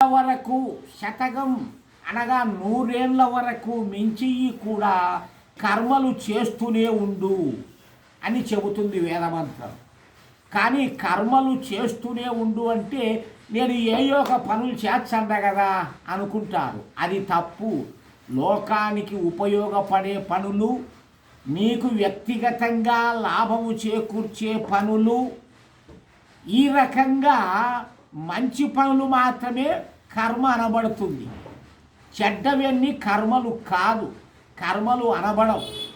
వరకు శతకం అనగా నూరేళ్ళ వరకు మించి కూడా కర్మలు చేస్తూనే ఉండు అని చెబుతుంది వేదమంత్రం. కానీ కర్మలు చేస్తూనే ఉండు అంటే నేను ఏయో ఒక పనులు చేర్చండ కదా అనుకుంటారు. అది తప్పు. లోకానికి ఉపయోగపడే పనులు నీకు వ్యక్తిగతంగా లాభము చేకూర్చే పనులు ఈ రకంగా మంచి పనులు మాత్రమే కర్మ అనబడుతుంది. చెడ్డవన్నీ కర్మలు కాదు కర్మలు అనబడవు.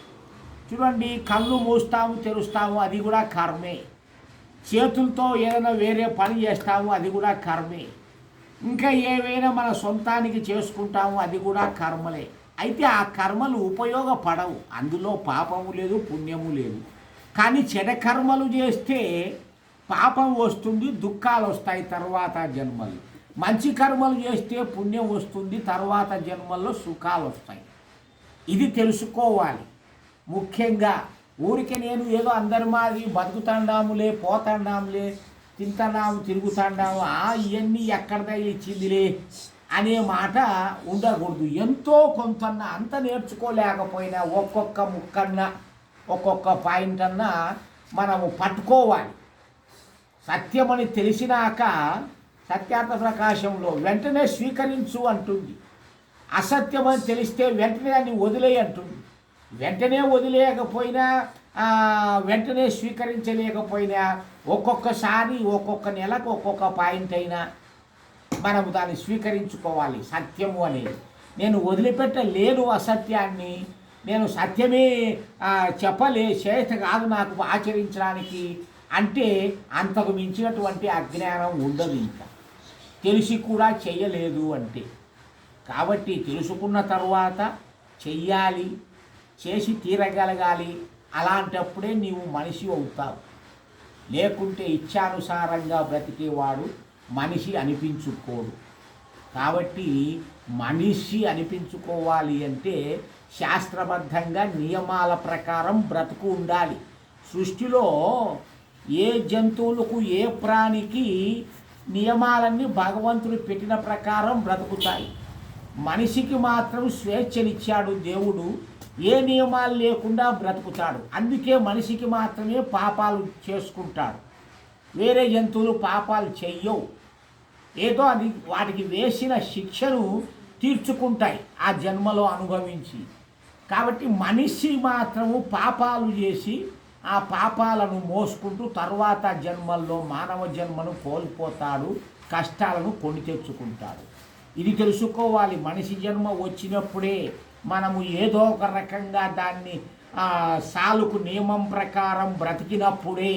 చూడండి కళ్ళు మూస్తాము తెరుస్తాము అది కూడా కర్మే. చేతులతో ఏదైనా వేరే పని చేస్తాము అది కూడా కర్మే. ఇంకా ఏవైనా మన సొంతానికి చేసుకుంటాము అది కూడా కర్మలే. అయితే ఆ కర్మలు ఉపయోగపడవు. అందులో పాపము లేదు పుణ్యము లేదు. కానీ చెడ కర్మలు చేస్తే పాపం వస్తుంది దుఃఖాలు వస్తాయి తర్వాత జన్మలు. మంచి కర్మలు చేస్తే పుణ్యం వస్తుంది తర్వాత జన్మల్లో సుఖాలు వస్తాయి. ఇది తెలుసుకోవాలి. ముఖ్యంగా ఊరికి నేను ఏదో అందరి మాది బతుకుతాండాములే పోతాండాములే తింటాము తిరుగుతాండాము ఆ ఇవన్నీ ఎక్కడదా ఇచ్చిందిలే అనే మాట ఉండకూడదు. ఎంతో కొంతన్నా అంత నేర్చుకోలేకపోయినా ఒక్కొక్క ముక్కన్నా ఒక్కొక్క పాయింట్ అన్నా మనము పట్టుకోవాలి. సత్యమని తెలిసినాక సత్యార్థ ప్రకాశంలో వెంటనే స్వీకరించు అంటుంది. అసత్యమని తెలిస్తే వెంటనే దాన్ని వదిలేయి అంటుంది. వెంటనే వదిలేయకపోయినా వెంటనే స్వీకరించలేకపోయినా ఒక్కొక్కసారి ఒక్కొక్క నెలకు ఒక్కొక్క పాయింట్ అయినా మనము దాన్ని స్వీకరించుకోవాలి. సత్యము అనేది. నేను వదిలిపెట్టలేను అసత్యాన్ని. నేను సత్యమే చెప్పలే చేత కాదు నాకు ఆచరించడానికి. అంటే అంతకు మించినటువంటి అజ్ఞానం ఉండదు ఇంకా. తెలిసి కూడా చెయ్యలేదు అంటే. కాబట్టి తెలుసుకున్న తర్వాత చెయ్యాలి చేసి తీరగలగాలి. అలాంటప్పుడే నీవు మనిషి అవుతావు. లేకుంటే ఇచ్చానుసారంగా బ్రతికేవాడు మనిషి అనిపించుకోడు. కాబట్టి మనిషి అనిపించుకోవాలి అంటే శాస్త్రబద్ధంగా నియమాల ప్రకారం బ్రతుకు ఉండాలి. సృష్టిలో ఏ జంతువులకు ఏ ప్రాణికి నియమాలన్నీ భగవంతుడు పెట్టిన ప్రకారం బ్రతుకుతాయి. మనిషికి మాత్రం స్వేచ్ఛనిచ్చాడు దేవుడు ఏ నియమాలు లేకుండా బ్రతుకుతాడు. అందుకే మనిషికి మాత్రమే పాపాలు చేసుకుంటాడు. వేరే జంతువులు పాపాలు చెయ్యవు. ఏదో అది వాటికి వేసిన శిక్షను తీర్చుకుంటాయి ఆ జన్మలో అనుభవించి. కాబట్టి మనిషి మాత్రము పాపాలు చేసి ఆ పాపాలను మోసుకుంటూ తర్వాత జన్మల్లో మానవ జన్మను కోల్పోతాడు కష్టాలను కొని తెచ్చుకుంటాడు. ఇది తెలుసుకోవాలి. మనిషి జన్మ వచ్చినప్పుడే మనము ఏదో ఒక రకంగా దాన్ని సాలుకు నియమం ప్రకారం బ్రతికినప్పుడే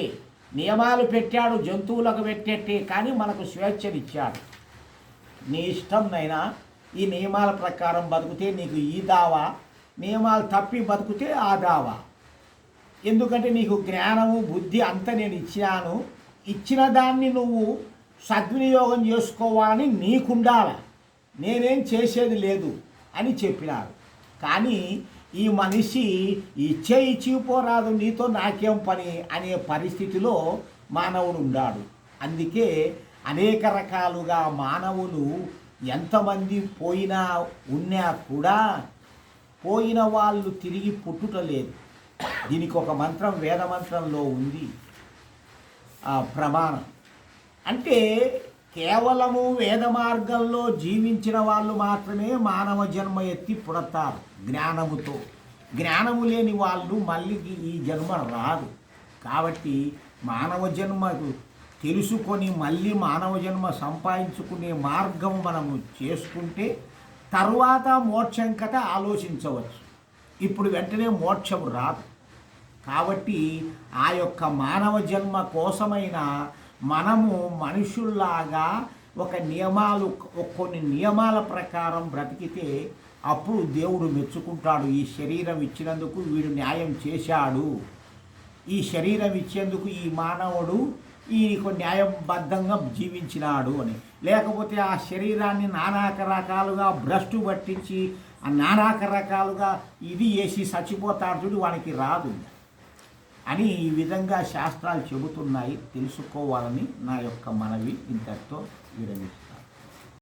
నియమాలు పెట్టాడు జంతువులకు పెట్టేట్టే కానీ మనకు స్వేచ్ఛనిచ్చాడు. నీ ఇష్టం నైనా ఈ నియమాల ప్రకారం బతికితే నీకు ఈ దావా నియమాలు తప్పి బతికితే ఆ దావా. ఎందుకంటే నీకు జ్ఞానము బుద్ధి అంతా నేను ఇచ్చాను ఇచ్చిన దాన్ని నువ్వు సద్వినియోగం చేసుకోవాలని నీకుండాల. నేనేం చేసేది లేదు అని చెప్పినారు. కానీ ఈ మనిషి ఇచ్చే ఇచ్చిపోరాదు నీతో నాకేం పని అనే పరిస్థితిలో మానవుడు ఉన్నాడు అందుకే అనేక రకాలుగా మానవులు ఎంతమంది పోయినా ఉన్నా కూడా పోయిన వాళ్ళు తిరిగి పుట్టుట లేదు. దీనికి ఒక మంత్రం వేద మంత్రంలో ఉంది. ఆ ప్రమాణం. అంటే కేవలము వేద మార్గంలో జీవించిన వాళ్ళు మాత్రమే మానవ జన్మ ఎత్తి పుడతారు జ్ఞానముతో. జ్ఞానము లేని వాళ్ళు మళ్ళీ ఈ జన్మ రాదు. కాబట్టి మానవ జన్మకు తెలుసుకొని మళ్ళీ మానవ జన్మ సంపాదించుకునే మార్గం మనము చేసుకుంటే తర్వాత మోక్షం కథ ఆలోచించవచ్చు. ఇప్పుడు వెంటనే మోక్షం రాదు. కాబట్టి ఆ యొక్క మానవ జన్మ కోసమైన మనము మనుషుల్లాగా ఒక నియమాలు కొన్ని నియమాల ప్రకారం బ్రతికితే అప్పుడు దేవుడు మెచ్చుకుంటాడు. ఈ శరీరం ఇచ్చినందుకు వీడు న్యాయం చేశాడు. ఈ శరీరం ఇచ్చేందుకు ఈ మానవుడు ఈ న్యాయబద్ధంగా జీవించినాడు అని. లేకపోతే ఆ శరీరాన్ని నానాక రకాలుగా భ్రష్టు పట్టించి ఆ నానాక రకాలుగా ఇది వేసి చచ్చిపోతాడు. చూడు వానికి రాదు. అని ఈ విధంగా శాస్త్రాలు చెబుతున్నాయి. తెలుసుకోవాలని నా యొక్క మనవి. ఇంతటితో విరమిస్తుంది